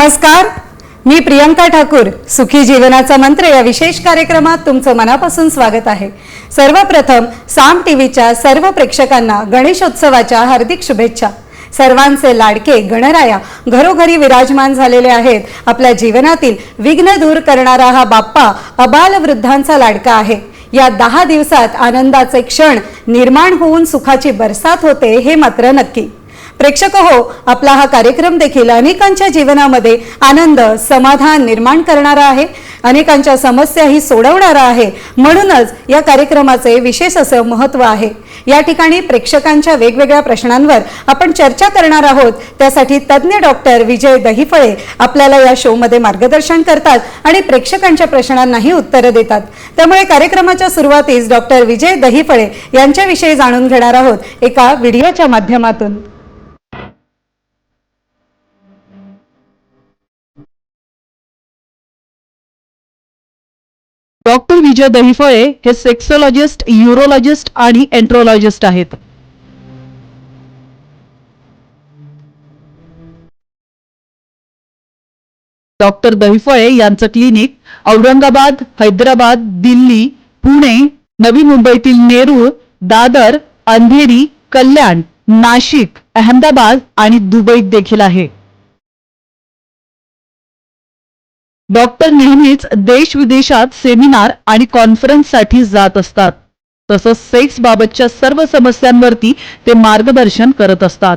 नमस्कार. मी प्रियंका ठाकूर सुखी जीवनाचा मंत्र या विशेष कार्यक्रमात तुमचं मनापासून स्वागत आहे. सर्वप्रथम साम टीव्हीच्या सर्व प्रेक्षकांना गणेशोत्सवाच्या हार्दिक शुभेच्छा. सर्वांचे लाडके गणराया घरोघरी विराजमान झालेले आहेत. आपल्या जीवनातील विघ्न दूर करणारा हा बाप्पा अबाल वृद्धांचा लाडका आहे. या दहा दिवसात आनंदाचे क्षण निर्माण होऊन सुखाची बरसात होते हे मात्र नक्की. प्रेक्षक हो आपला हा कार्यक्रम देखील अनेकांच्या जीवनामध्ये आनंद समाधान निर्माण करणारा आहे. अनेकांच्या समस्याही सोडवणारा आहे. म्हणूनच या कार्यक्रमाचे विशेष असं महत्त्व आहे. या ठिकाणी प्रेक्षकांच्या वेगवेगळ्या प्रश्नांवर आपण चर्चा करणार आहोत. त्यासाठी तज्ज्ञ डॉक्टर विजय दहिफळे आपल्याला या शोमध्ये मार्गदर्शन करतात आणि प्रेक्षकांच्या प्रश्नांनाही उत्तरं देतात. त्यामुळे कार्यक्रमाच्या सुरुवातीस डॉक्टर विजय दहिफळे यांच्याविषयी जाणून घेणार आहोत एका व्हिडिओच्या माध्यमातून. डॉक्टर विजय दहिफळे हे सेक्सोलॉजिस्ट युरोलॉजिस्ट आणि एंट्रोलॉजिस्ट आहेत. डॉक्टर दहिफळे यांचं क्लिनिक औरंगाबाद हैदराबाद दिल्ली पुणे नवी मुंबईतील नेरूळ दादर अंधेरी कल्याण नाशिक अहमदाबाद आणि दुबईत देखील आहे. डॉक्टर नेहमीच देश विदेशात सेमिनार आणि कॉन्फरन्ससाठी जात असतात. तसंच सेक्स बाबतच्या सर्व समस्यांवरती ते मार्गदर्शन करत असतात.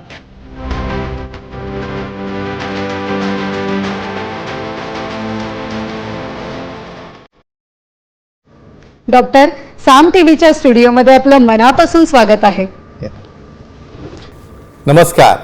डॉक्टर साम टीव्हीच्या स्टुडिओमध्ये आपलं मनापासून स्वागत आहे. नमस्कार.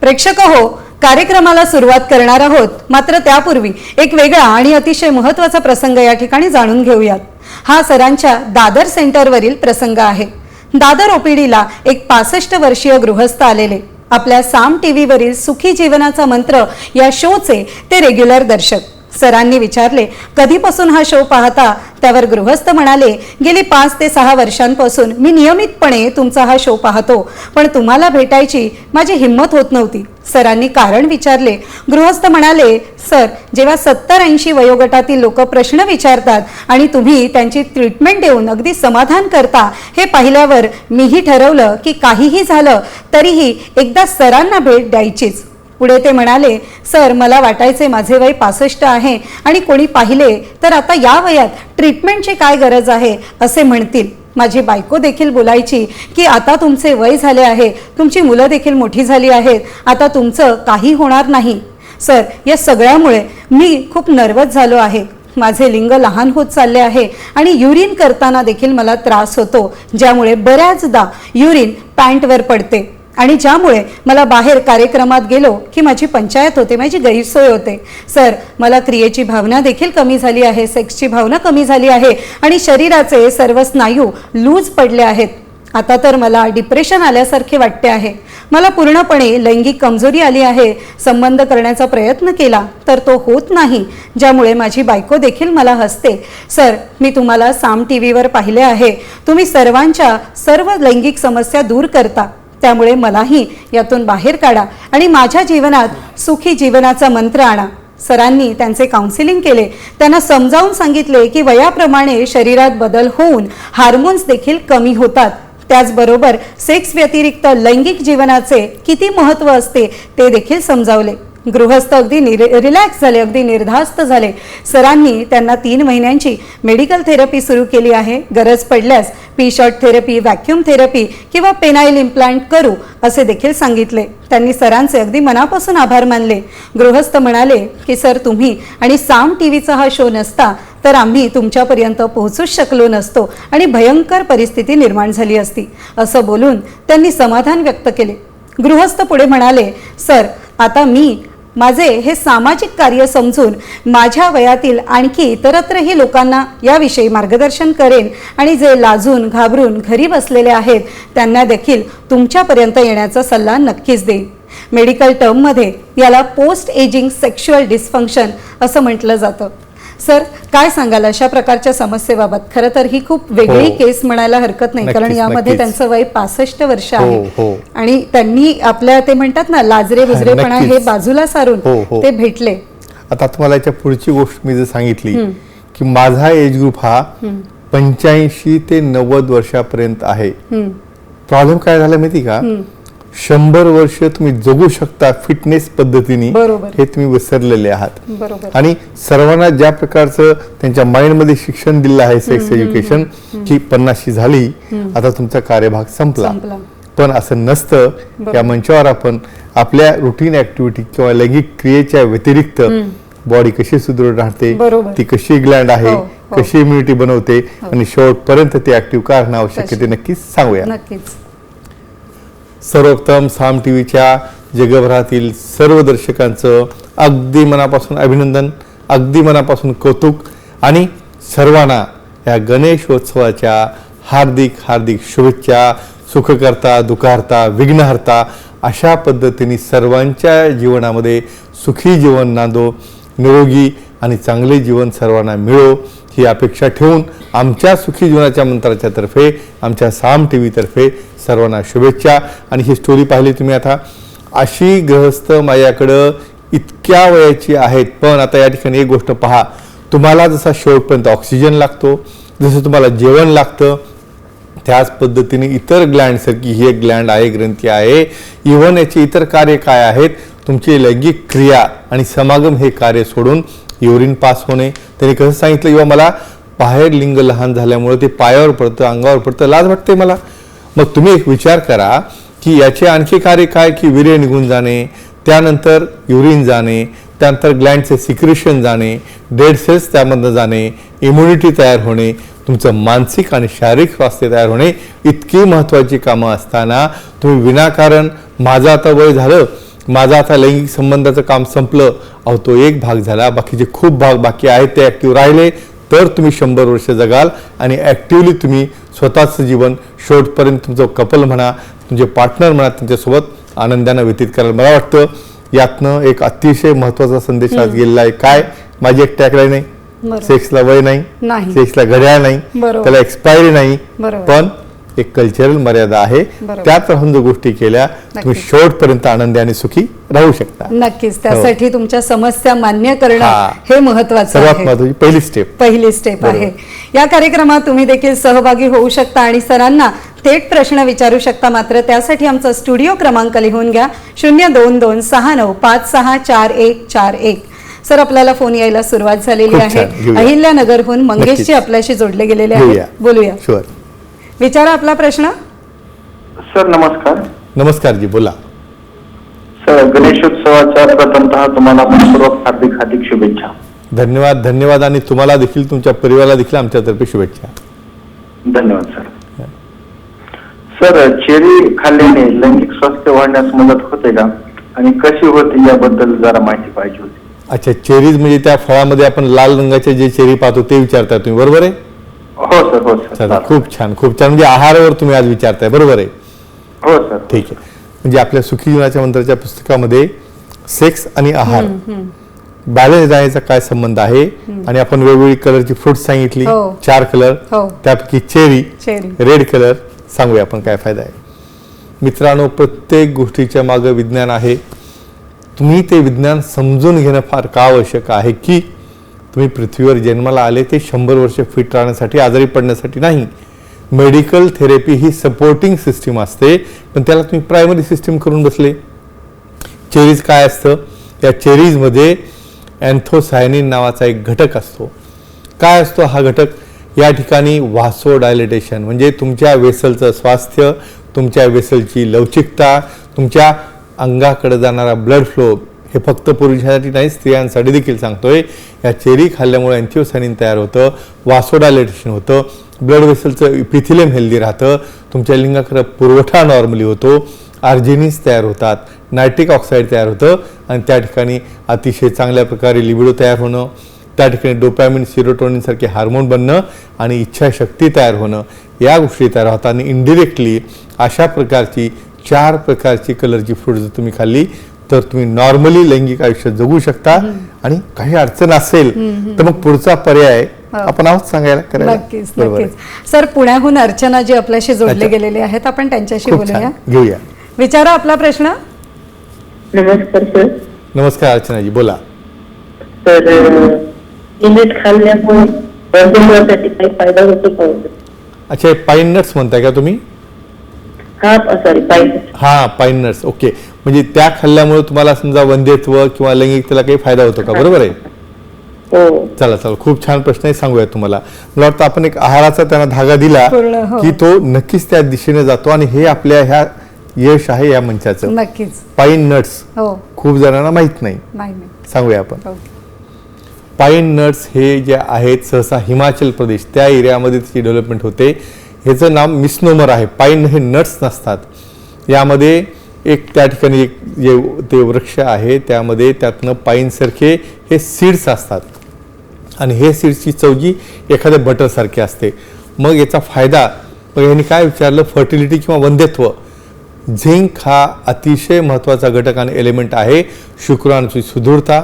प्रेक्षक हो कार्यक्रमाला सुरुवात करणार आहोत. मात्र त्यापूर्वी एक वेगळा आणि अतिशय महत्त्वाचा प्रसंग या ठिकाणी जाणून घेऊयात. हा सरांच्या दादर सेंटरवरील प्रसंग आहे. दादर ओपीडीला एक पासष्ट वर्षीय गृहस्थ आलेले. आपल्या साम टीव्हीवरील सुखी जीवनाचा मंत्र या शोचे ते रेग्युलर दर्शक. सरांनी विचारले कधीपासून हा शो पाहता? त्यावर गृहस्थ म्हणाले गेली पाच ते सहा वर्षांपासून मी नियमितपणे तुमचा हा शो पाहतो पण तुम्हाला भेटायची माझी हिंमत होत नव्हती. सरांनी कारण विचारले. गृहस्थ म्हणाले सर जेव्हा सत्तर ऐंशी वयोगटातील लोक प्रश्न विचारतात आणि तुम्ही त्यांची ट्रीटमेंट देऊन अगदी समाधान करता हे पाहिल्यावर मीही ठरवलं की काहीही झालं तरीही एकदा सरांना भेट द्यायचीच. पुढे ते म्हणाले सर मला वाटायचे माझे वय पासष्ट आहे आणि कोणी पाहिले तर आता या वयात ट्रीटमेंटची काय गरज आहे? असे म्हणतील. माझी बायको देखील बोलायची की आता तुमचे वय झाले आहे तुमची मुलं देखील मोठी झाली आहेत आता तुमचं काही होणार नाही. सर या सगळ्यामुळे मी खूप नर्वस झालो आहे. माझे लिंग लहान होत चालले आहे आणि युरिन करताना देखील मला त्रास होतो ज्यामुळे बऱ्याचदा युरिन पॅन्टवर पडते. आणि ज्यामुळे मला बाहेर कार्यक्रमात गेलो की माझी पंचायत होते माझी गैरसोय होते. सर मला क्रियेची भावना देखील कमी झाली आहे सेक्सची भावना कमी झाली आहे आणि शरीराचे सर्व स्नायू लूज पडले आहेत. आता तर मला डिप्रेशन आल्यासारखे वाटते आहे. मला पूर्णपणे लैंगिक कमजोरी आली आहे. संबंध करण्याचा प्रयत्न केला तर तो होत नाही ज्यामुळे माझी बायको देखील मला हसते. सर मी तुम्हाला साम टी व्हीवर पाहिले आहे. तुम्ही सर्वांच्या सर्व लैंगिक समस्या दूर करता. त्यामुळे मलाही यातून बाहेर काढा आणि माझ्या जीवनात सुखी जीवनाचा मंत्र आणा. सरांनी त्यांचे काउन्सिलिंग केले. त्यांना समजावून सांगितले की वयाप्रमाणे शरीरात बदल होऊन हार्मोन्स देखील कमी होतात. त्याचबरोबर सेक्स व्यतिरिक्त लैंगिक जीवनाचे किती महत्त्व असते ते देखील समजावले. गृहस्थ अगदी रिलॅक्स झाले अगदी निर्धास्त झाले. सरांनी त्यांना तीन महिन्यांची मेडिकल थेरपी सुरू केली आहे. गरज पडल्यास P shot therapy vacuum therapy किंवा पेनाईल इम्प्लांट करू असे देखील सांगितले. त्यांनी सरांचे अगदी मनापासून आभार मानले. गृहस्थ म्हणाले की सर तुम्ही आणि साम टी व्हीचा हा शो नसता तर आम्ही तुमच्यापर्यंत पोहोचूच शकलो नसतो आणि भयंकर परिस्थिती निर्माण झाली असती. असं बोलून त्यांनी समाधान व्यक्त केले. गृहस्थ पुढे म्हणाले सर आता मी माझे हे सामाजिक कार्य समजून माझ्या वयातील आणखी इतरत्रही लोकांना याविषयी मार्गदर्शन करेन आणि जे लाजून घाबरून घरी बसलेले आहेत त्यांना देखील तुमच्यापर्यंत येण्याचा सल्ला नक्कीच देईन. मेडिकल टर्ममध्ये याला पोस्ट एजिंग सेक्शुअल डिस्फंक्शन असं म्हटलं जातं. सर काय सांगाल अशा प्रकारच्या समस्येबाबत खरं तर ही खूप वेगळी हो. केस म्हणायला हरकत नाही कारण यामध्ये. त्यांचं वय पासष्ट वर्ष हो, आहे हो. आणि त्यांनी आपल्या ते म्हणतात ना लाजरे बुजरेपणा. हे बाजूला सारून हो, हो. ते भेटले आता तुम्हाला याच्या पुढची गोष्ट मी जर सांगितली की माझा एज ग्रुप हा पंच्याऐंशी ते नव्वद वर्षापर्यंत आहे प्रॉब्लेम काय झाला माहिती का शंभर वर्ष तुम्ही जगू शकता फिटनेस पद्धतीने. हे तुम्ही विसरलेले आहात आणि सर्वांना ज्या प्रकारचं त्यांच्या माइंडमध्ये शिक्षण दिलं आहे सेक्स एज्युकेशन की पन्नाशी झाली आता तुमचा कार्यभाग संपला. पण असं नसतं या मंचावर आपण आपल्या रुटीन ऍक्टिव्हिटी किंवा लैंगिक क्रियेच्या व्यतिरिक्त बॉडी कशी सुदृढ राहते. ती कशी ग्लँड आहे हो, हो. कशी इम्युनिटी बनवते आणि शेवटपर्यंत ती ऍक्टिव्ह का राहणं आवश्यक आहे ते? नक्कीच सांगूया नक्कीच सर्वोत्तम साम टी व्हीच्या जगभरातील सर्व दर्शकांचं अगदी मनापासून अभिनंदन अगदी मनापासून कौतुक आणि सर्वांना या गणेशोत्सवाच्या हार्दिक हार्दिक शुभेच्छा सुखकर्ता दुखार्ता विघ्नहर्ता अशा पद्धतीने सर्वांच्या जीवनामध्ये सुखी जीवन नांदो निरोगी आणि चांगले जीवन सर्वांना मिळो. ही अपेक्षा ठेवून आमच्या सुखी जीवनाच्या मंत्राच्या तर्फे आमच्या साम टी व्हीतर्फे सर्वांना शुभेच्छा. आणि ही स्टोरी पाहिली तुम्ही आता. अशी ग्रहस्थ माझ्याकडं इतक्या वयाची आहेत पण आता या ठिकाणी एक गोष्ट पहा. तुम्हाला जसा शेवटपर्यंत ऑक्सिजन लागतो जसं तुम्हाला जेवण लागतं त्याच पद्धतीने इतर ग्लँडसारखी ही एक ग्लँड आहे ग्रंथी आहे. इव्हन याचे इतर कार्य काय आहेत? तुमची लैंगिक क्रिया आणि समागम हे कार्य सोडून युरिन पास होणे. त्यांनी कसं सांगितलं किंवा मला बाहेर लिंग लहान झाल्यामुळे ते पायावर पडतं अंगावर पडतं लाज वाटते मला. मग तुम्ही एक विचार करा की याचे आणखी कार्य काय की वीर्य निघून जाणे त्यानंतर युरिन जाणे त्यानंतर ग्लँडचे सिक्रेशन जाणे डेड सेल्स त्यामधनं जाणे इम्युनिटी तयार होणे तुमचं मानसिक आणि शारीरिक स्वास्थ्य तयार होणे इतकी महत्त्वाची कामं असताना तुम्ही विनाकारण माझं आता वय झालं माझं आता लैंगिक संबंधाचं काम संपलं. अहो तो एक भाग झाला. बाकीचे खूप भाग बाकी आहेत. ते ॲक्टिव्ह राहिले. तर तुम्ही शंभर वर्ष जगाल आणि ॲक्टिवली तुम्ही स्वतःचं जीवन शेवटपर्यंत तुमचं कपल म्हणा तुमचे पार्टनर म्हणा त्यांच्यासोबत आनंदानं व्यतीत करायला मला वाटतं यातनं एक अतिशय महत्त्वाचा संदेश आज गेलेला आहे. काय? माझी एक टॅगलाईन आहे. बरोबर. सेक्सला वय नाही. नाही. सेक्सला घड्याळ नाही. त्याला एक्सपायरी नाही. पण एक कल्चरल मर्यादा आहे. त्यात राहून जर गोष्टी केल्या तुम्ही. शेवटपर्यंत आनंदी आणि सुखी राहू शकता नक्कीच त्यासाठी तुमच्या समस्या मान्य करणं हो. हा. हे महत्वाचं सर्वात आहे महत्वाची पहिली स्टेप पहिली स्टेप. आहे या कार्यक्रमात तुम्ही देखील सहभागी होऊ शकता आणि सरांना थेट प्रश्न विचारू शकता मात्र त्यासाठी आमचा स्टुडिओ क्रमांक लिहून घ्या शून्य दोन दोन सहा नऊ पाच सहा चार एक चार एक सर आपल्याला फोन यायला सुरुवात झालेली आहे. अहिल्यानगरहून मंगेशजी. आपल्याशी जोडले गेलेले आहेत बोलूया शुअर विचारा आपला प्रश्न. सर नमस्कार. नमस्कार जी बोला. सर गणेशोत्सवाच्या प्रथमतः तुम्हाला मनपूर्वक हार्दिक हार्दिक शुभेच्छा. धन्यवाद धन्यवाद आणि तुम्हाला देखील तुमच्या परिवाराला देखील आमच्यातर्फे शुभेच्छा. धन्यवाद सर. सर चेरी खाल्ल्याने लैंगिक स्वास्थ्य वाढण्यास मदत होते का? आणि कशी होते याबद्दल जरा माहिती पाहिजे होती. अच्छा चेरीज म्हणजे त्या फळामध्ये आपण लाल रंगाचे जे चेरी पाहतो ते विचारताय तुम्ही बरोबर आहे? हो सर हो सर. खूप छान खूप छान. म्हणजे आहारावर तुम्ही आज विचारताय बरोबर आहे? हो सर. ठीक आहे. म्हणजे आपल्या सुखी जीवनाच्या मंत्राच्या पुस्तकामध्ये सेक्स आणि आहार बॅलन्स राहण्याचा काय संबंध आहे? आणि आपण वेगवेगळी कलरची फ्रुट्स सांगितली हो. चार कलर हो. त्यापैकी चेरी चेरी रेड कलर सांगूया आपण काय फायदा आहे. मित्रांनो प्रत्येक गोष्टीच्या मागे विज्ञान आहे. तुम्ही ते विज्ञान समजून घेणं फार का आवश्यक आहे? की तुम्ही पृथ्वीवर जन्माला आले ते शंभर वर्ष फिट राहण्यासाठी आजारी पडण्यासाठी नाही. मेडिकल थेरपी ही सपोर्टिंग सिस्टीम असते पण त्याला तुम्ही प्रायमरी सिस्टीम करून बसले. चेरीज काय असतं? या चेरीजमध्ये अँथोसायनिन नावाचा एक घटक असतो. काय असतो हा घटक? या ठिकाणी वासो डायलेटेशन म्हणजे तुमच्या वेसलचं स्वास्थ्य तुमच्या वेसलची लवचिकता तुमच्या अंगाकडे जाणारा ब्लड फ्लो हे फक्त पुरुषांसाठी नाही स्त्रियांसाठी देखील सांगतोय. या चेरी खाल्ल्यामुळे अँथिओसायनिन तयार होतं वासोडायलेटेशन होतं ब्लड वेसलचं पिथिलेम हेल्दी राहतं तुमच्या लिंगाकडे पुरवठा नॉर्मली होतो आर्जिनिस तयार होतात नायट्रिक ऑक्साईड तयार होतं आणि त्या ठिकाणी अतिशय चांगल्या प्रकारे लिबिडो तयार होणं त्या ठिकाणी डोपॅमिन सिरोटोनिन सारखे हार्मोन बनणं आणि इच्छाशक्ती तयार होणं या गोष्टी तयार होतात. आणि इनडिरेक्टली अशा प्रकारची चार प्रकारची कलरची फ्रूट जर तुम्ही खाल्ली. तर तुम्ही नॉर्मली लैंगिक आयुष्य जगू शकता आणि काही अडचण असेल तर मग पुढचा पर्याय आपण आहोत सांगायला करायला? नक्कीच. नक्कीच. सर पुण्याहून अर्चना जी आपल्याशी जोडले. गेलेले आहेत आपण त्यांच्याशी बोलूया. घेऊया. विचारा आपला प्रश्न. नमस्कार सर. नमस्कार अर्चनाजी बोला. तर लिमिट खाल्ल्यामुळे वजनासाठी काही फायदा होतो का? अच्छा पाईन नट्स म्हणताय का तुम्ही? हा सॉरी हा पाईन नट्स ओके म्हणजे त्या खाल्ल्यामुळे तुम्हाला समजा वंध्यत्व किंवा लैंगिकतेला काही फायदा होतो का? बरोबर आहे? हो. चला चला. खूप छान प्रश्न आहे सांगूया तुम्हाला. मला वाटतं आपण एक आहाराचा त्यांना धागा दिला हो. की तो नक्कीच त्या दिशेने जातो आणि हे आपल्या ह्या यश आहे या मंचाचं. नक्कीच. Pine nuts. हो. खूप जणांना माहीत नाही. सांगूया आपण. पाईन नट्स हे जे आहेत सहसा हिमाचल प्रदेश त्या एरियामध्ये त्याची डेव्हलपमेंट होते. ह्याचं नाव मिसनोमर आहे. पाईन हे नट्स नसतात. यामध्ये एक त्या ठिकाणी एक जे ते वृक्ष आहे त्यामध्ये त्यातनं पाईनसारखे हे सीड्स असतात. आणि हे सीड्सची चवजी एखाद्या बटरसारखी असते. मग याचा फायदा मग यांनी काय विचारलं? फर्टिलिटी किंवा वंध्यत्व. झिंक हा अतिशय महत्त्वाचा घटक आणि एलिमेंट आहे. शुक्राणूची सुदृढता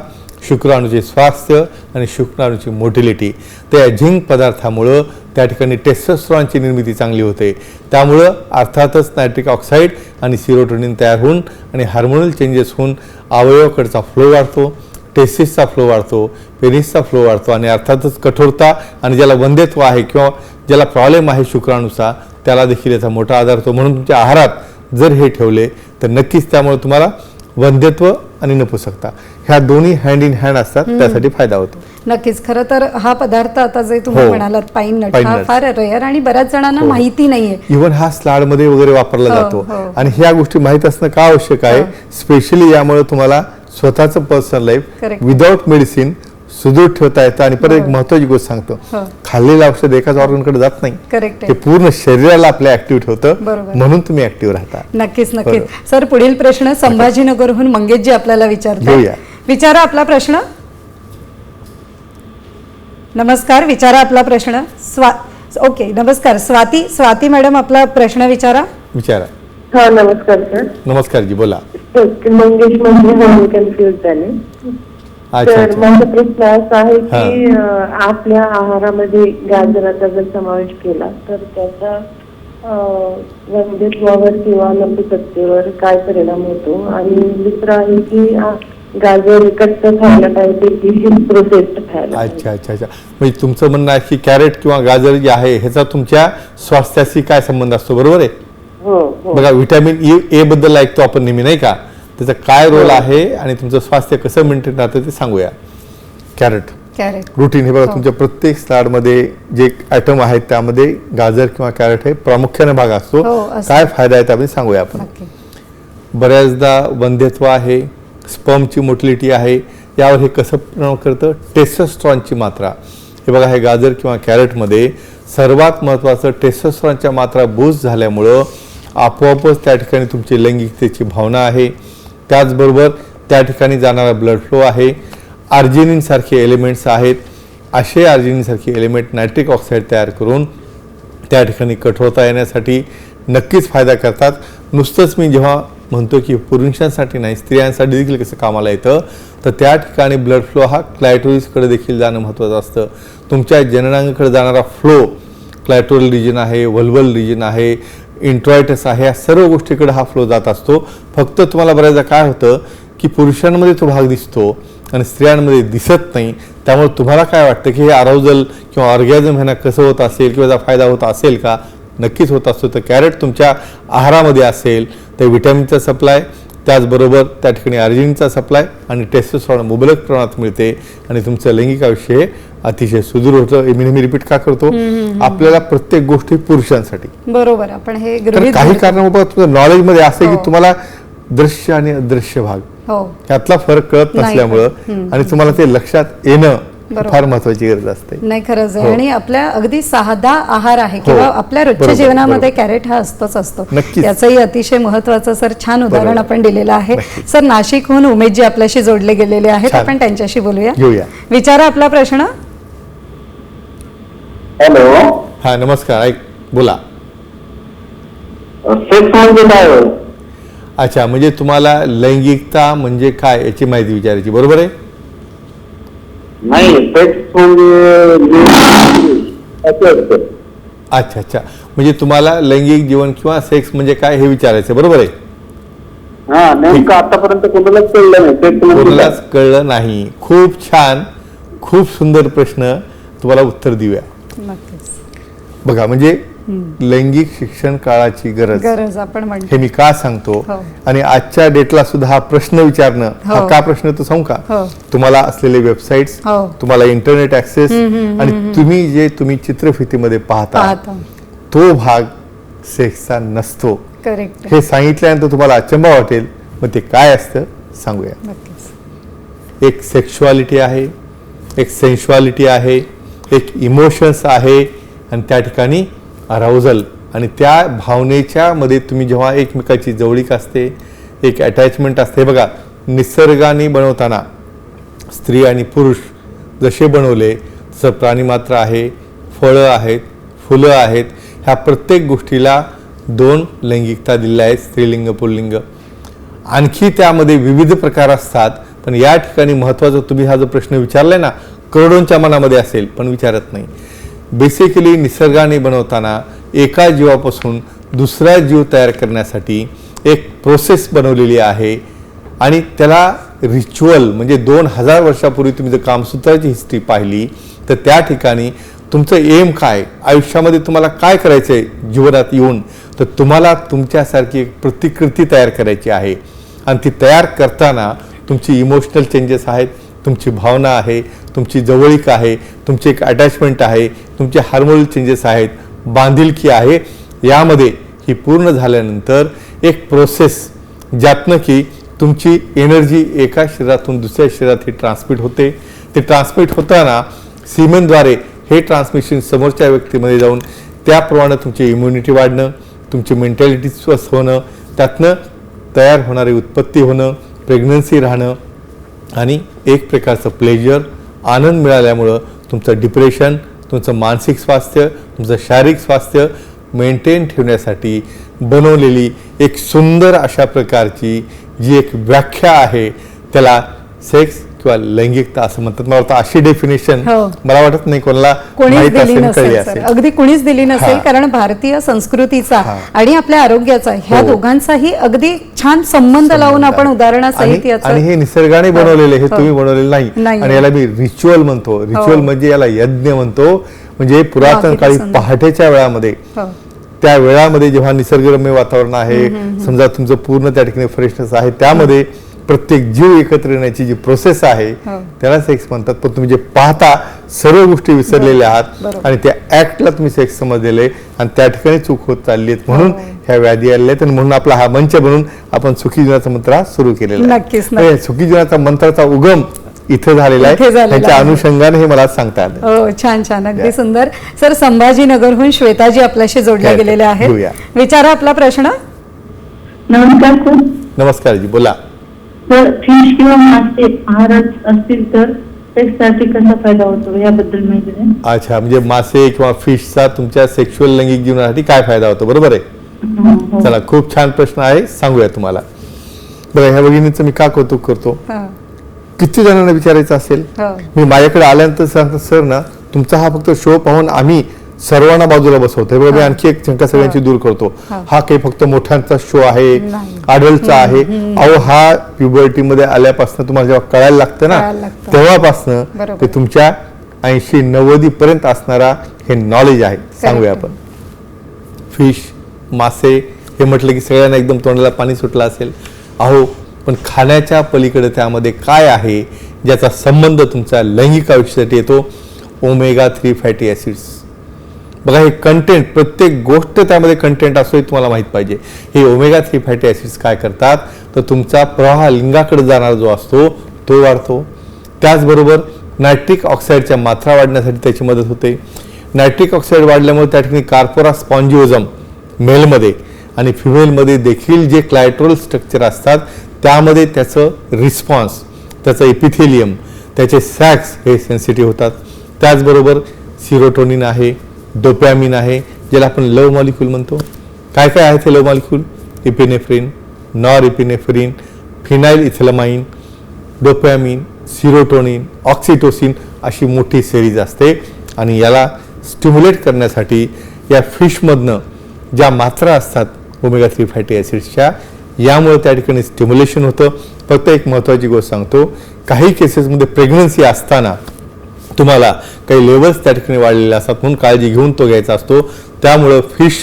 शुक्राणूचे स्वास्थ्य आणि शुक्राणूची मोटिलिटी. त्या झिंक पदार्थामुळं त्या ठिकाणी टेस्टोस्ट्रॉनची निर्मिती चांगली होते. त्यामुळं अर्थातच नायट्रिक ऑक्साईड आणि सिरोटोनिन तयार होऊन आणि हार्मोनल चेंजेस होऊन अवयवाकडचा फ्लो वाढतो टेस्टिसचा फ्लो वाढतो पेनिसचा फ्लो वाढतो आणि अर्थातच कठोरता आणि ज्याला वंदेत्व आहे किंवा ज्याला प्रॉब्लेम आहे शुक्राणूचा त्याला देखील याचा मोठा आधार होतो. म्हणून तुमच्या आहारात जर हे ठेवले तर नक्कीच त्यामुळे तुम्हाला वंध्यत्व आणि नपुसकता ह्या दोन्ही हँड इन हँड असतात त्यासाठी फायदा होतो. नक्कीच. खरं तर हा पदार्थ आता जे तुम्ही हो. म्हणालात पाईन नट पाईन हा. फार रेअर आणि बऱ्याच जणांना माहिती नाहीये. इव्हन हा स्लाडमध्ये वगैरे वापरला हो, जातो. हो. आणि ह्या गोष्टी माहीत असणं का आवश्यक आहे? स्पेशली यामुळे तुम्हाला स्वतःचं personal life Correct. Without medicine सुदृढ ठेवता येतं आणि परत एक महत्वाची गोष्ट सांगतो. हो. खाल्लेलं औषध एकाच ऑर्गनकडे जात नाही. करेक्ट ते पूर्ण शरीराला आपल्या ऍक्टिव्ह ठेवतं. बरोबर. म्हणून तुम्ही ऍक्टिव्ह राहता. नक्कीच नक्कीच. सर पुढील प्रश्न संभाजीनगरहून मंगेशजी आपल्याला विचारतात. घेऊया. विचारा आपला प्रश्न. नमस्कार विचारा आपला प्रश्न. स्वा ओके नमस्कार. स्वाती स्वाती मॅडम आपला प्रश्न विचारा. विचारा. हा नमस्कार सर. नमस्कार जी बोला मंगेश म्हणजे म्हणून कन्फ्युज झाले. तर माझा आहे की आपल्या आहारामध्ये गाजराचा जर समावेश केला तर त्याचा वंध्यत्वावर किंवा लंबसत्तेवर काय परिणाम होतो? आणि दुसरं आहे की गाजर कच्च खायला पाहिजे प्रोसेस्ड खायला अच्छा अच्छा अच्छा. म्हणजे तुमचं म्हणणं आहे की कॅरेट किंवा गाजर जे आहे ह्याचा तुमच्या स्वास्थ्याशी काय संबंध असतो? बरोबर आहे? हो हो. बघा व्हिटॅमिन ई ए बद्दल ऐकतो आपण नेहमी नाही का? त्याचा काय रोल आहे आणि तुमचं स्वास्थ्य कसं मेंटेन राहतं ते सांगूया. कॅरेट कॅरेट रुटीन हे बघा हो. तुमच्या प्रत्येक स्लाडमध्ये जे आयटम आहेत त्यामध्ये गाजर किंवा कॅरेट हे प्रामुख्याने भाग असतो. हो, असतो. काय फायदा आहे त्यामध्ये सांगूया आपण. बऱ्याचदा वंध्यत्व आहे स्पर्मची मोटिलिटी आहे यावर हे कसं परिणाम करतं? टेस्टोस्ट्रॉनची मात्रा. हे बघा हे गाजर किंवा कॅरेटमध्ये सर्वात महत्त्वाचं टेस्टोस्ट्रॉनच्या मात्रा बूस्ट झाल्यामुळं आपोआपच त्या ठिकाणी तुमची लैंगिकतेची भावना आहे. त्याचबरोबर त्या ठिकाणी जाणारा ब्लड फ्लो आहे. आर्जिनिनसारखे एलिमेंट्स आहेत. असे आर्जिनिनसारखे एलिमेंट नायट्रिक ऑक्साईड तयार करून त्या ठिकाणी कठोरता येण्यासाठी नक्कीच फायदा करतात. नुसतंच मी जेव्हा म्हणतो की पुरुषांसाठी नाही स्त्रियांसाठी देखील कसं कामाला येतं तर त्या ठिकाणी ब्लड फ्लो हा क्लायटोरिसकडे देखील जाणं महत्त्वाचं असतं. तुमच्या जननांगाकडे जाणारा फ्लो क्लायटोरल रिजन आहे वल्वल रिजन आहे इंट्रॉयटस आहे या सर्व गोष्टीकडे हा फ्लो जात असतो. फक्त तुम्हाला बऱ्याचदा काय होतं की पुरुषांमध्ये तो भाग दिसतो आणि स्त्रियांमध्ये दिसत नाही. त्यामुळे तुम्हाला काय वाटतं की हे अराउजल किंवा ऑर्गॅझम ह्यांना कसं होत असेल किंवा त्याचा फायदा होत असेल का? नक्कीच होत असतो. तर कॅरेट तुमच्या आहारामध्ये असेल तर विटॅमिनचा सप्लाय त्याचबरोबर त्या ठिकाणी अर्जिनचा सप्लाय आणि टेस्टोस्टेरॉन मुबलक प्रमाणात मिळते आणि तुमचं लैंगिक आयुष्य हे अतिशय सुदृढ होतं हे मी नेहमी रिपीट का करतो आपल्याला प्रत्येक गोष्टी पुरुषांसाठी बरोबर आपण हे काही. कारणामुळे तुमचं नॉलेजमध्ये असं हो. की तुम्हाला दृश्य आणि अदृश्य भाग हो यातला फरक कळत नसल्यामुळं. आणि तुम्हाला ते लक्षात येणं. फार महत्वाची गरज असते. नाही खरंच आहे. हो. आणि आपल्या अगदी साधा आहार आहे किंवा आपल्या रोजच्या बरोबर. कॅरेट हा असतोच असतो. नक्कीच. याचंही अतिशय महत्वाचं सर छान उदाहरण. आपण दिलेलं आहे. सर नाशिकहून उमेशजी आपल्याशी जोडले गेलेले आहेत. आपण त्यांच्याशी बोलूया. घेऊया. विचारा आपला प्रश्न. हॅलो. हा नमस्कार. ऐक बोला? अच्छा म्हणजे तुम्हाला लैंगिकता म्हणजे काय याची माहिती विचारायची. बरोबर आहे? नाही सेक्स म्हणजे अच्छा अच्छा. म्हणजे तुम्हाला लैंगिक जीवन किंवा सेक्स म्हणजे काय हे विचारायचं बरोबर आहे? हा नेमकं आतापर्यंत कोणालाच कळलं नाही म्हणजे? कोणालाच कळलं नाही. खूप छान खूप सुंदर प्रश्न. तुम्हाला उत्तर देऊया. नक्कीच. बघा म्हणजे लैंगिक शिक्षण काळाची गरज. गरज आपण हे मी का सांगतो? हो. आणि आजच्या डेटला सुद्धा हा प्रश्न विचारणं हा हो. का प्रश्न तो सांगू का? हो. तुम्हाला असलेले वेबसाईट्स हो. तुम्हाला इंटरनेट ऍक्सेस आणि तुम्ही जे तुम्ही चित्रफितीमध्ये पाहता तो भाग सेक्सचा नसतो. करेक्ट. हे सांगितल्यानंतर तुम्हाला अचंबा वाटेल. मग ते काय असतं सांगूया. एक सेक्शुअलिटी आहे एक सेन्शुअलिटी आहे एक इमोशन्स आहे आणि त्या ठिकाणी अराउजल आणि त्या भावनेच्या मध्ये तुम्ही जेव्हा एकमेकाची जवळीक असते एक अटॅचमेंट असते बघा निसर्गाने बनवताना स्त्री आणि पुरुष जसे बनवले तसं प्राणीमात्र आहे फळं आहेत फुलं आहेत ह्या प्रत्येक गोष्टीला दोन लैंगिकता दिल्या आहेत स्त्रीलिंग पुल्लिंग. आणखी त्यामध्ये विविध प्रकार असतात पण या ठिकाणी महत्त्वाचा तुम्ही हा जो प्रश्न विचारलाय ना करोडोंच्या मनामध्ये असेल पण विचारत नाही. बेसिकली निसर्गाने बनवताना एका जीवापासून दुसरा जीव तयार करण्यासाठी एक प्रोसेस बनवलेली आहे. आणि त्याला रिच्युअल म्हणजे दोन हजार वर्षापूर्वी तुम्ही जर कामसूत्राची हिस्ट्री पाहिली तर त्या ठिकाणी तुमचं एम काय? आयुष्यामध्ये तुम्हाला काय करायचं आहे जीवनात येऊन? तर तुम्हाला तुमच्यासारखी एक प्रतिकृती तयार करायची आहे. आणि ती तयार करताना तुमची इमोशनल चेंजेस आहेत तुमची भावना आहे तुमची जवळीक आहे तुमची एक अटॅचमेंट आहे तुमचे हार्मोनल चेंजेस आहेत बांधिलकी आहे यामध्ये ही पूर्ण झाल्यानंतर एक प्रोसेस ज्यातनं की तुमची एनर्जी एका शरीरातून दुसऱ्या शरीरात ही ट्रान्समिट होते. ते ट्रान्समिट होताना सिमेनद्वारे हे ट्रान्समिशन समोरच्या व्यक्तीमध्ये जाऊन त्याप्रमाणे तुमची इम्युनिटी वाढणं तुमची मेंटॅलिटी स्वस्थ होणं त्यातनं तयार होणारी उत्पत्ती होणं प्रेग्नन्सी राहणं आणि एक प्रकारचं प्लेजर आनंद मिळाल्यामुळं तुमचं डिप्रेशन तुमचं मानसिक स्वास्थ्य तुमचं शारीरिक स्वास्थ्य मेंटेन ठेवण्यासाठी बनवलेली एक सुंदर अशा प्रकारची जी एक व्याख्या आहे त्याला सेक्स किंवा लैंगिकता असं म्हणतात मला वाटतं अशी डेफिनेशन हो. मला वाटत नाही कोणाला कोणीच दिली नसेल अगदी कुणीच दिली नसेल हा. कारण भारतीय संस्कृतीचा हा. आणि आपल्या आरोग्याचा ह्या हो. दोघांचाही अगदी छान संबंध लावून आपण उदाहरणासहित आणि हे निसर्गाने बनवलेले हे हो. तुम्ही बनवलेलं नाही. आणि याला मी रिच्युअल म्हणतो रिच्युअल हो. म्हणजे याला यज्ञ म्हणतो म्हणजे पुरातन काळी. पहाटेच्या वेळामध्ये हो. त्या वेळामध्ये जेव्हा निसर्गरम्य वातावरण आहे समजा तुमचं पूर्ण त्या ठिकाणी फ्रेशनेस आहे त्यामध्ये प्रत्येक जीव एकत्र येण्याची जी प्रोसेस आहे हो. त्याला सेक्स म्हणतात पण तुम्ही जे पाहता सर्व गोष्टी विसरलेल्या आहात. आणि त्या ऍक्टला तुम्ही सेक्स समजलेले आणि त्या ठिकाणी चूक होत चालली आहेत म्हणून हो. ह्या व्याधी आलेल्या आहेत आणि म्हणून आपला हा मंच बनून आपण सुखी जीवनाचा मंत्र हा सुरू केलेला आहे. सुखी जीवनाचा मंत्राचा उगम इथे झालेला आहे त्याच्या. अनुषंगाने हे मला सांगता आलं हो छान छान अगदी सुंदर सर संभाजीनगरहून श्वेताजी आपल्याशी जोडल्या? गेलेल्या. आहेत विचारा आपला प्रश्न नमस्कार नमस्कार जी बोला तर फिश किंवा मासे आहारात असतील तर सेक्ससाठी कसा फायदा होतो याबद्दल माहिती द्या अच्छा म्हणजे मासे किंवा फिशचा तुमच्या सेक्शुअल लैंगिक जीवनासाठी काय फायदा होतो बरोबर आहे हो, हो. चला खूप छान प्रश्न आहे सांगूया तुम्हाला बरं ह्या भगिनीचं मी का कौतुक करतो हा. किती जणांना विचारायचं असेल हो. मी माझ्याकडे आल्यानंतर सांगतो सर ना तुमचा हा फक्त शो पाहून आम्ही सर्वांना बाजूला बसवतो. बरोबर मी आणखी एक शंका सगळ्यांची दूर करतो. हा. काही फक्त मोठ्यांचा शो आहे. अडल्टचा आहे. अहो हा प्युबर्टी मध्ये आल्यापासून तुम्हाला जेव्हा कळायला लागतं ना. तेव्हापासनं. ते तुमच्या ऐंशी नव्वदी पर्यंत असणारा हे नॉलेज आहे. सांगूया आपण. फिश मासे हे म्हटलं की सगळ्यांना एकदम तोंडाला पाणी सुटलं असेल. अहो पण खाण्याच्या पलीकडे त्यामध्ये काय आहे ज्याचा संबंध तुमच्या लैंगिक आयुष्यासाठी येतो? ओमेगा थ्री फॅटी ॲसिड्स बघा हे कंटेंट प्रत्येक गोष्ट त्यामध्ये कंटेंट असतो हे तुम्हाला माहीत पाहिजे. हे ओमेगा थ्री फॅटी ॲसिड्स काय करतात? तर तुमचा प्रवाह लिंगाकडे जाणारा जो असतो तो वाढतो. त्याचबरोबर नायट्रिक ऑक्साईडच्या मात्रा वाढण्यासाठी त्याची मदत होते. नायट्रिक ऑक्साईड वाढल्यामुळे त्या ठिकाणी कार्पोरा स्पॉन्जिओझम मेलमध्ये आणि फिमेलमध्ये देखील जे क्लायट्रोल स्ट्रक्चर असतात त्यामध्ये त्याचं रिस्पॉन्स त्याचं एपिथेलियम त्याचे सॅक्स हे सेन्सिटिव्ह होतात. त्याचबरोबर सिरोटोनिन आहे. डोपॅमिन आहे ज्याला आपण लव मॉलिक्यूल म्हणतो. काय काय आहे ते love molecule? Epinephrine nor epinephrine phenyl ethylamine dopamine serotonin oxytocin अशी मोठी सिरीज असते. आणि याला स्टिम्युलेट करण्यासाठी या फिशमधनं ज्या मात्रा असतात ओमेगा थ्री फॅटी ॲसिड्सच्या यामुळे त्या ठिकाणी स्टिम्युलेशन होतं. फक्त एक महत्त्वाची गोष्ट सांगतो काही केसेसमध्ये प्रेग्नन्सी असताना तुम्हाला काही लेवल्स त्या ठिकाणी वाढलेले असतात म्हणून काळजी घेऊन तो घ्यायचा असतो. त्यामुळं फिश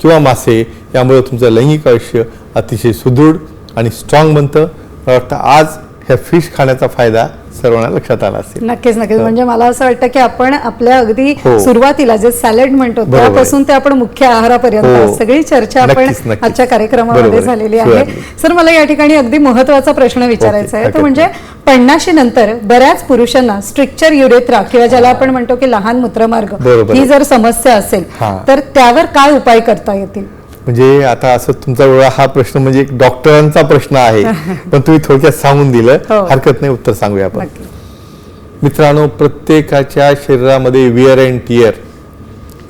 किंवा मासे यामुळे तुमचं लैंगिक आयुष्य अतिशय सुदृढ आणि स्ट्रॉंग बनतं. मला वाटतं आज ह्या फिश खाण्याचा फायदा सर्वांना लक्षात आला असेल नक्कीच नक्कीच म्हणजे मला असं वाटतं की आपण आपल्या अगदी हो. सुरुवातीला जे सॅलड म्हणतो. त्यापासून ते आपण मुख्य आहारापर्यंत हो. सगळी चर्चा आपण. आजच्या कार्यक्रमामध्ये. झालेली. आहे सर मला या ठिकाणी अगदी महत्त्वाचा प्रश्न विचारायचा आहे तो म्हणजे पन्नाशी नंतर बऱ्याच पुरुषांना स्ट्रिक्चर युरेथ्रा किंवा ज्याला आपण म्हणतो की लहान मूत्रमार्ग ही. जर समस्या असेल. तर त्यावर काय उपाय करता येतील म्हणजे आता असं तुमचा वेळा हा प्रश्न म्हणजे एक डॉक्टरांचा प्रश्न आहे. पण तुम्ही थोडक्यात सांगून दिलं. हो. हरकत नाही उत्तर सांगूया आपण. नक्की. मित्रांनो प्रत्येकाच्या शरीरामध्ये विअर अँड टिअर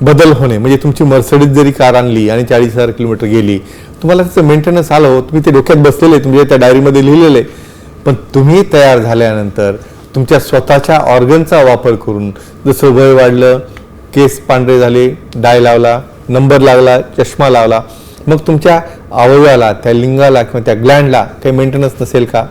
बदल होणे म्हणजे तुमची मर्सडीज जरी कार आणली आणि चाळीस हजार किलोमीटर गेली तुम्हाला त्याचं मेंटेनन्स आलं हो तुम्ही ते डोक्यात बसलेले म्हणजे त्या डायरीमध्ये लिहिलेलं. पण तुम्ही तयार झाल्यानंतर तुमच्या स्वतःच्या ऑर्गनचा वापर करून जसं वय वाढलं केस पांढरे झाले डाय लावला नंबर लागला चष्मा लावला मग तुमच्या अवयवाला त्या लिंगाला किंवा त्या ग्लँडला काही मेंटेनन्स नसेल का?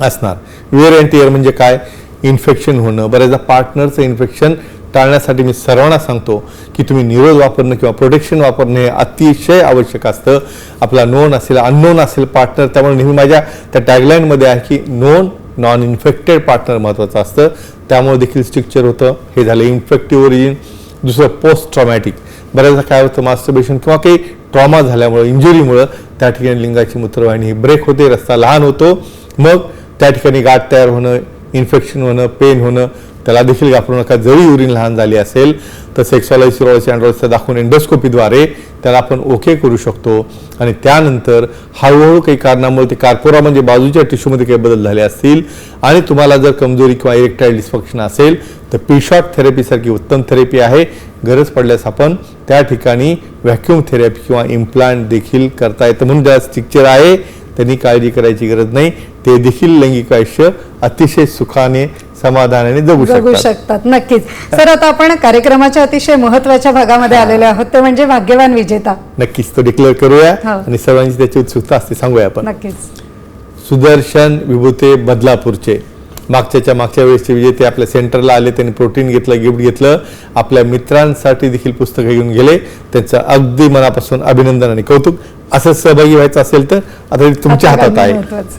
असणार. विअर अँड टिअर म्हणजे काय? इन्फेक्शन होणं. बऱ्याचदा पार्टनरचं इन्फेक्शन टाळण्यासाठी मी सर्वांना सांगतो की तुम्ही निरोध वापरणं किंवा प्रोटेक्शन वापरणं हे अतिशय आवश्यक असतं. आपला नोन असेल अननोन असेल पार्टनर त्यामुळे नेहमी माझ्या त्या टॅगलाईनमध्ये आहे की नोन नॉन इन्फेक्टेड पार्टनर महत्त्वाचं असतं. त्यामुळे देखील स्ट्रिक्चर होतं. हे झालं इन्फेक्टिव्ह ओरिजिन दुसरं पोस्ट ट्रॉमॅटिक बऱ्याचदा काय होतं मास्टरबेशन किंवा काही ट्रॉमा झाल्यामुळं इंजुरीमुळं त्या ठिकाणी लिंगाची मूत्रवाहिनी ही ब्रेक होते रस्ता लहान होतो. मग त्या ठिकाणी गाठ तयार होणं इन्फेक्शन होणं पेन होणं त्याला देखील घाबरू नका. जरी युरिन लहान झाली असेल तर सेक्सॉलॉजी सिरोलॉजी अँड्रॉलॉजीचा दाखवून एंडोस्कोपीद्वारे त्याला आपण ओके करू शकतो. आणि त्यानंतर हळूहळू काही कारणामुळे ते कार्पोरा म्हणजे बाजूच्या टिश्यूमध्ये काही बदल झाले असतील आणि तुम्हाला जर कमजोरी किंवा इरेक्टाईल डिस्फंक्शन असेल तर पीशॉट थेरपीसारखी उत्तम थेरपी आहे. गरज पडल्यास आपण त्या ठिकाणी व्हॅक्युम थेरपी किंवा इम्प्लांट देखील करता येतं. म्हणून ज्या स्ट्रिक्चर आहे त्यांनी काळजी करायची गरज नाही. ते देखील लैंगिक आयुष्य अतिशय सुखाने समाधानाने जगू जगू शकतात. नक्कीच. सर आता आपण कार्यक्रमाच्या अतिशय महत्त्वाच्या भागामध्ये आलेलो आहोत ते म्हणजे भाग्यवान विजेता. नक्कीच तो डिक्लेअर करूया हो. आणि सर्वांची त्याची उत्सुकता असते सांगूया आपण. नक्कीच. सुदर्शन विभूते बदलापूरचे. मागच्याच्या मागच्या वेळेसचे विजेते आपल्या सेंटरला आले त्यांनी प्रोटीन घेतलं गिफ्ट घेतलं. आपल्या मित्रांसाठी देखील पुस्तकं घेऊन गेले. त्यांचं अगदी मनापासून अभिनंदन आणि कौतुक. असं सहभागी व्हायचं असेल तर आता तुमच्या हातात आहे.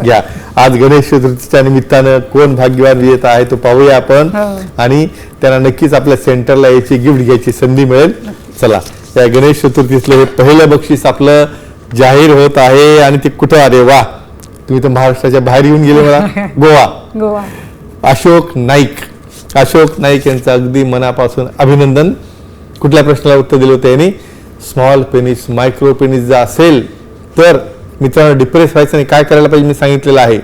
घ्या आज गणेश चतुर्थीच्या निमित्तानं कोण भाग्यवान विजेता आहे तो पाहूया आपण. आणि त्यांना नक्कीच आपल्या सेंटरला यायची गिफ्ट घ्यायची संधी मिळेल. चला. या गणेश चतुर्थीतलं हे पहिलं बक्षीस आपलं जाहीर होत आहे. आणि ते कुठं अरे वा. तुम्ही तर महाराष्ट्राच्या बाहेर येऊन गेले मला गोवा. गोवा. अशोक नाईक. अशोक नाईक यांचं अगदी मनापासून अभिनंदन. कुठल्या प्रश्नाला उत्तर दिलं होतं यांनी? स्मॉल पेनिस मायक्रो पेनिस जर असेल तर मित्रांनो डिप्रेस व्हायचं नाही काय करायला पाहिजे मी सांगितलेलं आहे.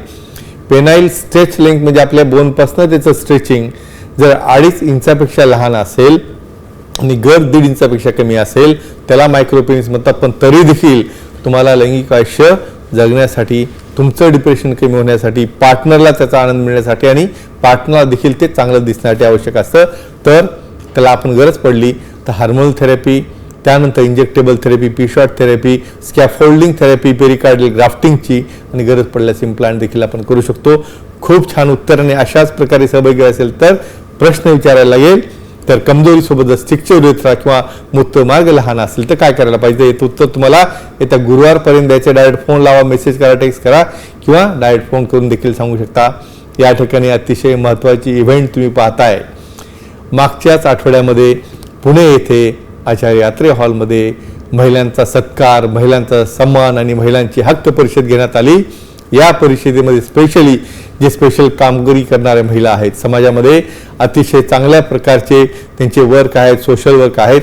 पेनाईल स्ट्रेच लेंथ म्हणजे आपल्या बोनपासनं त्याचं स्ट्रेचिंग जर अडीच इंचापेक्षा लहान असेल आणि गर्भ दीड इंचापेक्षा कमी असेल त्याला मायक्रोपेनिस म्हणतात. पण तरी देखील तुम्हाला लैंगिक आयुष्य जगण्यासाठी तुमचं डिप्रेशन कमी होण्यासाठी पार्टनरला त्याचा आनंद मिळण्यासाठी आणि पार्टनरला देखील ते चांगलं दिसण्यासाठी आवश्यक असतं. तर त्याला आपण गरज पडली तर हार्मोनल थेरपी त्यानंतर injectable therapy p shot therapy scaffolding therapy pericardial ग्राफ्टिंगची आणि गरज पडल्यास इम्प्लांट देखील आपण करू शकतो. खूप छान उत्तर आणि अशाच प्रकारे सहभागी असेल तर प्रश्न विचारायला लागेल तर कमजोरीसोबत जर स्टिकचे उरेथ्रा किंवा मार्ग लहान असेल तर काय करायला पाहिजे? याचं उत्तर तुम्हाला येत्या गुरुवारपर्यंत द्यायचं डायरेक्ट फोन लावा मेसेज करा टेक्स्ट करा किंवा डायरेक्ट फोन करून देखील सांगू शकता. या ठिकाणी अतिशय महत्त्वाची इव्हेंट तुम्ही पाहताय. मागच्याच आठवड्यामध्ये पुणे येथे आचार्य यात्रे हॉलमध्ये महिलांचा सत्कार महिलांचा सन्मान आणि महिलांची हक्क परिषद घेण्यात आली. या परिषदेमध्ये स्पेशली जे स्पेशल कामगिरी करणाऱ्या महिला आहेत समाजामध्ये अतिशय चांगल्या प्रकारचे त्यांचे वर्क आहेत सोशल वर्क आहेत.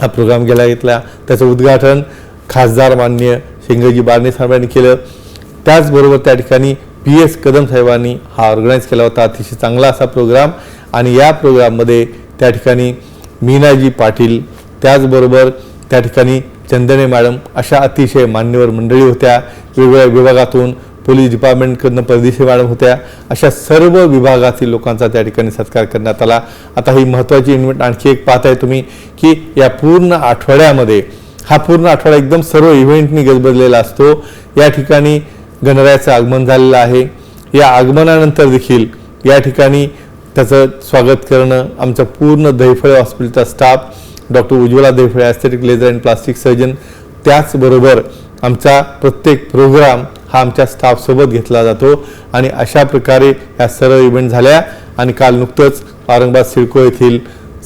हा प्रोग्राम गेला घेतला. त्याचं उद्घाटन खासदार मान्य शिंगजी बारणे साहेबांनी केलं. त्याचबरोबर त्या ठिकाणी पी एस कदम साहेबांनी हा ऑर्गनाईज केला होता. अतिशय चांगला असा प्रोग्राम आणि या प्रोग्राममध्ये त्या ठिकाणी मीनाजी पाटील त्याचबरोबर त्या ठिकाणी चंदने मॅडम अशा अतिशय मान्यवर मंडळी होत्या. वेगवेगळ्या विभागातून पोलीस डिपार्टमेंटकडनं परदेशी मॅडम होत्या. अशा सर्व विभागातील लोकांचा त्या ठिकाणी सत्कार करण्यात आला. आता ही महत्त्वाची इन्व्हेंट आणखी एक पाहताय तुम्ही की या पूर्ण आठवड्यामध्ये हा पूर्ण आठवडा एकदम सर्व इव्हेंटनी गजबजलेला असतो. या ठिकाणी गणरायाचं आगमन झालेलं आहे. या आगमनानंतर देखील या ठिकाणी त्याचं स्वागत करणं आमचा पूर्ण दैफळे हॉस्पिटलचा staff doctor Ujjwala Dephale aesthetic laser and plastic surgeon त्याचबरोबर आमचा प्रत्येक प्रोग्राम हा आमच्या स्टाफसोबत घेतला जातो. आणि अशा प्रकारे या सर्व इव्हेंट झाल्या. आणि काल नुकतंच औरंगाबाद सिडको येथील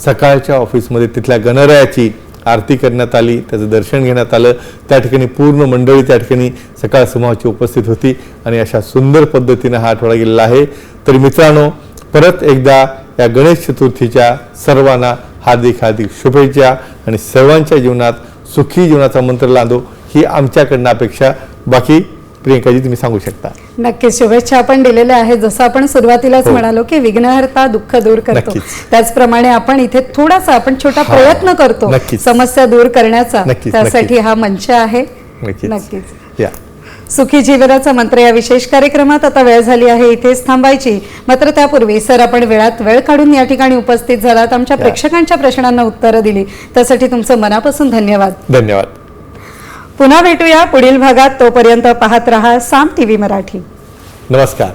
सकाळच्या ऑफिसमध्ये तिथल्या गणरायाची आरती करण्यात आली. त्याचं दर्शन घेण्यात आलं. त्या ठिकाणी पूर्ण मंडळी त्या ठिकाणी सकाळ समूहाची उपस्थित होती. आणि अशा सुंदर पद्धतीने हा आठवडा गेलेला आहे. तर मित्रांनो परत एकदा या गणेश चतुर्थीच्या सर्वांना हार्दिक हार्दिक शुभेच्छा आणि सर्वांच्या जीवनात सुखी जीवनाचा मंत्र लांदो ही आमच्याकडनं अपेक्षा बाकी प्रियंकाजी तुम्ही सांगू शकता नक्कीच शुभेच्छा आपण दिलेल्या आहेत जसं आपण सुरुवातीलाच हो. म्हणालो की विघ्नहर्ता दुःख दूर करतो. त्याचप्रमाणे आपण इथे थोडासा आपण छोटा. प्रयत्न करतो. समस्या दूर करण्याचा त्यासाठी. हा मंच आहे नक्कीच या सुखी जीवनाचा मंत्र या विशेष कार्यक्रमात आता वेळ झाली आहे. इथेच थांबायची. मात्र त्यापूर्वी सर आपण वेळात वेळ काढून या ठिकाणी उपस्थित झालात. आमच्या. प्रेक्षकांच्या प्रश्नांना उत्तरं दिली. त्यासाठी तुमचं मनापासून धन्यवाद. धन्यवाद. पुन्हा भेटूया पुढील भागात. तोपर्यंत पाहत रहा साम टीव्ही मराठी. नमस्कार.